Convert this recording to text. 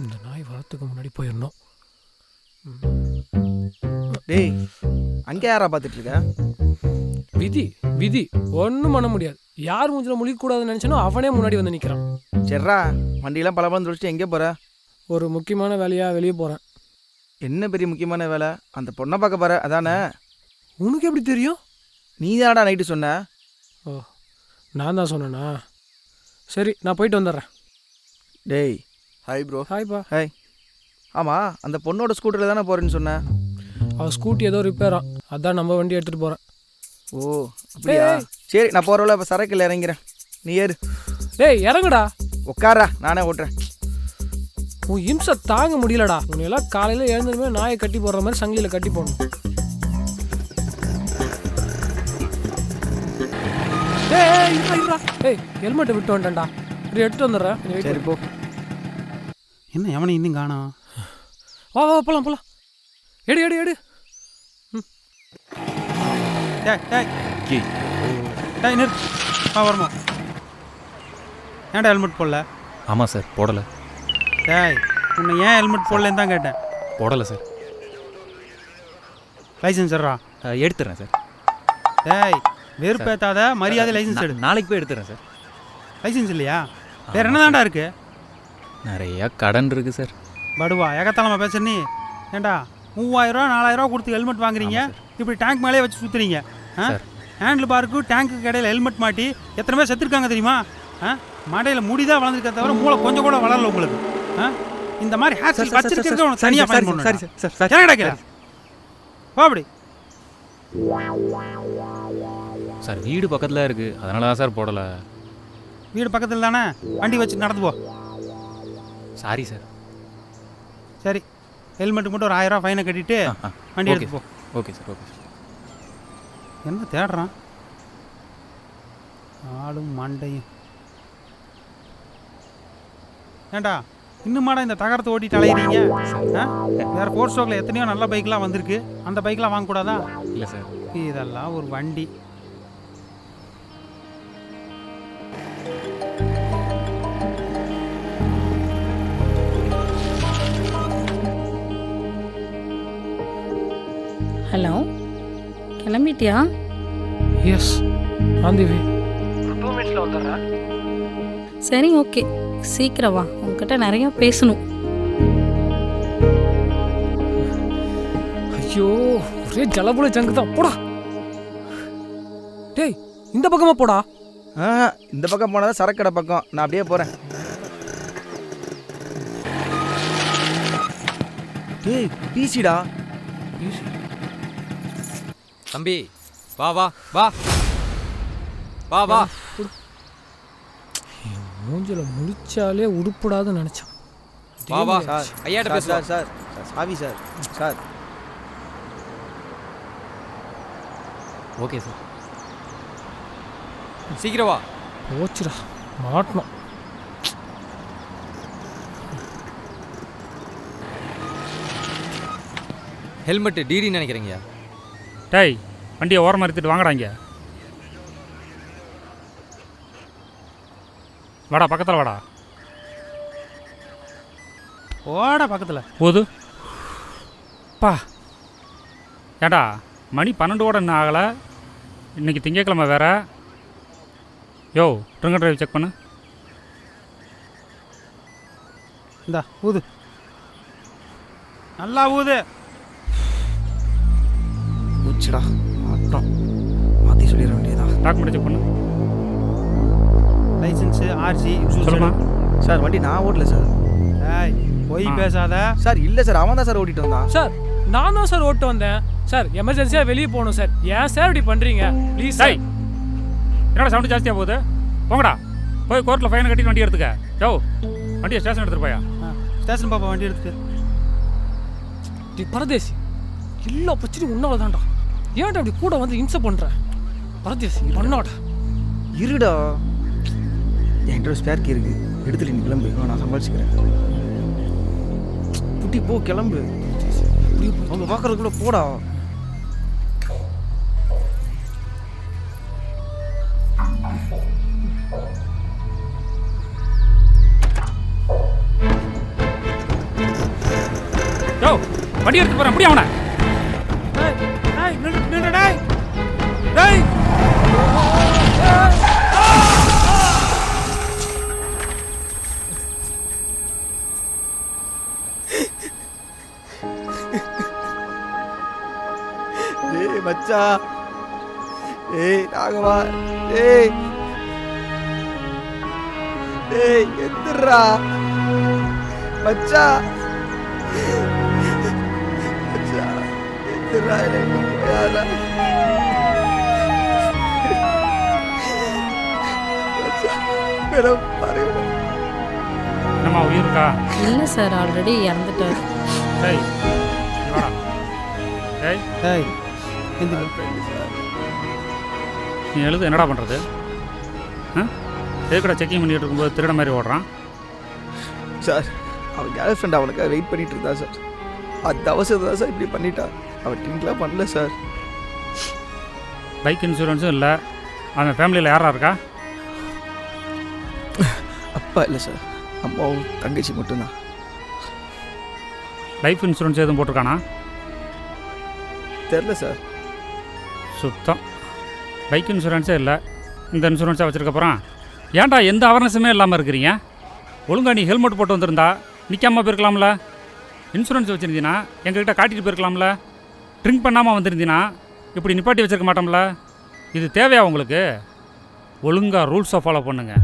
இந்த நாய் வரத்துக்கு முன்னாடி போயிடணும். டேய் அங்கே யாரா பார்த்துட்டு இருக்க விதி விதி ஒன்றும் பண்ண முடியாது. யார் மூஞ்சில முழிக்கக்கூடாதுன்னு நினச்சனோ அவனே முன்னாடி வந்து நிற்கிறான் சரிடா வண்டியெல்லாம் பல பழம் துடிச்சிட்டு எங்கே போற? ஒரு முக்கியமான வேலையாக வெளியே போகிறேன் என்ன பெரிய முக்கியமான வேலை? அந்த பொண்ணை பார்க்க போற அதானே? உனக்கு எப்படி தெரியும்? நீ தானடா நைட்டு சொன்ன. ஓ நான் தான் சொன்னேனா? சரி நான் போயிட்டு வந்துடுறேன். டேய் ஹாய் ப்ரோ ஹாய்ப்பா ஹாய் ஆமாம் அந்த பொண்ணோட ஸ்கூட்டரில் தானே போகிறேன்னு சொன்ன? அவள் ஸ்கூட்டி ஏதோ ரிப்பேரா அதான் நம்ம வண்டி எடுத்துகிட்டு போகிறேன் ஓ அப்படியா. சரி நான் போகிறவள இப்போ சரக்கில் இறங்கிறேன். நீ ஏறு. டேய் இறங்குடா. உட்காரா நானே ஓட்டுறேன். உன் இம்சை தாங்க முடியலடா. உன்னை எல்லாம் காலையில் எழுந்ததுமே நாயை கட்டி போடுற மாதிரி சங்கிலியில் கட்டி போடணும். ஏய் ஹெல்மெட்டை விட்டு வந்துட்டேன்டா. இது எடுத்துட்டு வந்துடுறேன். சரி போ. என்ன எவனை இன்னும் காணோம் வா வா போலாம் போலாம். எடு எடு எடு. டேய் டேய் டேய் நிறுத்து வா வரமா? ஏன்டா ஹெல்மெட் போடல? ஆமாம் சார் போடலை. டேய் உன்னை ஏன் ஹெல்மெட் போடலன்னு தான் கேட்டேன். போடலை சார். லைசன்ஸ் எடுறா அஹ், எடுத்துறேன் சார். டேய் வெறுப்பேத்தாத மரியாதை லைசன்ஸ் எடு. நாளைக்கு போய் எடுத்துறேன் சார். லைசன்ஸ் இல்லையா? வேற என்னதான்டா இருக்கு? நிறையா கடன் இருக்குது சார். படுவா ஏகத்தாளமா பேசுற நீ. ஏன்டா மூவாயிரம் ரூபா நாலாயிரம் ரூபா கொடுத்து ஹெல்மெட் வாங்குறீங்க? இப்படி டேங்க் மேலேயே வச்சு சுத்துறீங்க. சார். ஹேண்டில் பாருக்கு டேங்க்கு இடையில ஹெல்மெட் மாட்டி எத்தனை பேர் செத்துருக்காங்க தெரியுமா? ஆ? மடையில் முடிதான் வளர்ந்துருக்க தவிர மூளை கொஞ்சம் கூட வளரல உங்களுக்கு. ஆ இந்த மாதிரி ஹேர் ஸ்டைல் வச்சிருக்கிறது உனக்கு தனியாக ஃபைன் பண்ணணும் சாரி சார் சார் என்ன கிடைக்கல வா அப்படி. சார் வீடு பக்கத்தில் இருக்குது அதனால தான் சார் போடலை. வீடு பக்கத்தில் தானே? வண்டி வச்சு நடந்து போ. சாரி சார் சரி. ஹெல்மெட்டுக்கு மட்டும் ஒரு ஆயிரம் ஃபைனை கட்டிட்டு வண்டி எடுத்து போ. ஓகே சார் ஓகே சார் என்ன தேடுறான்? ஆளும் மண்டையும். ஏண்டா? இன்னுமாடா இந்த தகரத்தை ஓட்டிட்டு அலையிறீங்க? ஆ? வேற ஃபோர் ஸ்டோக்கில் எத்தனையோ நல்ல பைக்லாம் வந்திருக்கு. அந்த பைக்லாம் வாங்கக்கூடாதா? இல்லை சார். இதெல்லாம் ஒரு வண்டி. Hello? கிளம்பிட்டியா? Yes on the way two மினிட்ஸில் வந்துடுறேன். சரி ஓகே. சீக்கிரம் வா. உன்கிட்ட நிறைய பேசணும். ஐயோ ஒரே ஜலபுல ஜங்கு தான். போடா. டேய் இந்த பக்கமா போடா. ஆ இந்த பக்கம் போனால் சரக்கடை பக்கம். நான் அப்படியே போகிறேன் டேய் பிசிடா. தம்பி வா வா வா. வா வா. மூஞ்சில முழிச்சாலே உருப்படாதுன்னு நினைச்சான். வா வா. சார் ஐயாட்ட சார் பேசுவா சார் சார். சாவி சார். சார். Okay sir. சீக்கிரம் வா. போச்சுடா. மாட்டணும். ஹெல்மெட் டிடின்னு நினைக்கிறீங்க? டேய் வண்டியை ஓரமாக எடுத்துட்டு வாங்கடா வாடா பக்கத்தில் வாடா. ஓடா பக்கத்தில். போது. பா. ஏடா மணி பன்னெண்டு கூட இன்னும் ஆகலை. இன்னைக்கு திங்கக்கிழமை வேற. யோ ட்ரிங்க டிரைவ் செக் பண்ணு. இந்தா ஊது. நல்லா ஊது. மூச்சுடா மாட்டோம் மாற்றி சொல்லிட வேண்டியதான் டாக்குமெண்ட் செக் பண்ணு. லைசன்ஸு ஆர்சி சொல்லுமா சார் வண்டி நான் ஓட்டல சார். ஏய் பொய். பேசாத. சார் இல்லை சார் அவன் தான் சார் ஓட்டிட்டு வந்தான். சார் நான் தான் சார் ஓட்டு வந்தேன். சார் எமர்ஜென்சியாக வெளியே போகணும் சார். ஏன் சார் இப்படி பண்ணுறீங்க ப்ளீஸ் சார் என்னடா சவுண்டு ஜாஸ்தியாக போகுது? போங்கடா. போய் கோர்ட்டில் ஃபைன் கட்டிட்டு வண்டி எடுத்துக்க. யோ வண்டியை ஸ்டேஷன் எடுத்துட்டு போயா? ஸ்டேஷன் பாப்பா வண்டி எடுத்துட்டு டி பரதேசி. எல்லா பிரச்சனையும் உன்னால தான்டா. ஏன்டா இப்படி கூட வந்து இம்சை பண்ற? பரதேசி பண்ணாடா இருடா. என்கிட்ட ஸ்பேர் கீ இருக்குது எடுத்துட்டு நீ கிளம்பு. நான் சமாளிச்சுக்கிறேன். குட்டி போ கிளம்பு. அவங்க பார்க்குறதுக்குள்ள போடா. யோ வண்டி எடுத்து போறேன் அப்படி அவனை. டேய் டேய் ஏய் மச்சா. ஏய் ராகவா ஏய். ஏய் எந்திரா. மச்சா. மச்சா எந்திரா எனக்கு போயாரா மச்சா மேடம் பாருங்க. என்னம்மா உயிர் இருக்கா? இல்லை சார் ஆல்ரெடி இறந்துட்டார். ஏய். நீ எழுது என்னடா பண்ணுறது ஆ? எதுக்கடா செக்கிங் பண்ணிட்டு இருக்கும்போது திருட மாதிரி ஓடுறான். சார் அவன் கேர்ள் ஃப்ரெண்ட் அவனுக்காக வெயிட் பண்ணிட்டு இருந்தா சார். அந்த அவசரம் தான் சார். இப்படி பண்ணிட்டா. அவன் ட்ரிங்க்லாம் பண்ணல சார். பைக் இன்சூரன்ஸும் இல்லை. அவன் ஃபேமிலியில் யாரா இருக்கா? அப்பா இல்லை சார். அம்மாவும் தங்கச்சி மட்டும்தான். லைஃப் இன்சூரன்ஸ் எதுவும் போட்டிருக்கானா? தெரில சார். சுத்தம். பைக் இன்சூரன்ஸே இல்லை. இந்த இன்சூரன்ஸாக வச்சுருக்கப்புறம் ஏன்டா எந்த அவேர்னஸுமே இல்லாமல் இருக்கிறீங்க? ஒழுங்கா நீ ஹெல்மெட் போட்டு வந்திருந்தா நிற்காமல் போயிருக்கலாம்ல? இன்சூரன்ஸ் வச்சுருந்தீங்கன்னா எங்ககிட்ட காட்டிட்டு போயிருக்கலாம்ல? ட்ரிங்க் பண்ணாமல் வந்திருந்தீங்கன்னா இப்படி நிப்பாட்டி வச்சிருக்க மாட்டோம்ல? இது தேவையா உங்களுக்கு? ஒழுங்காக ரூல்ஸை ஃபாலோ பண்ணுங்கள்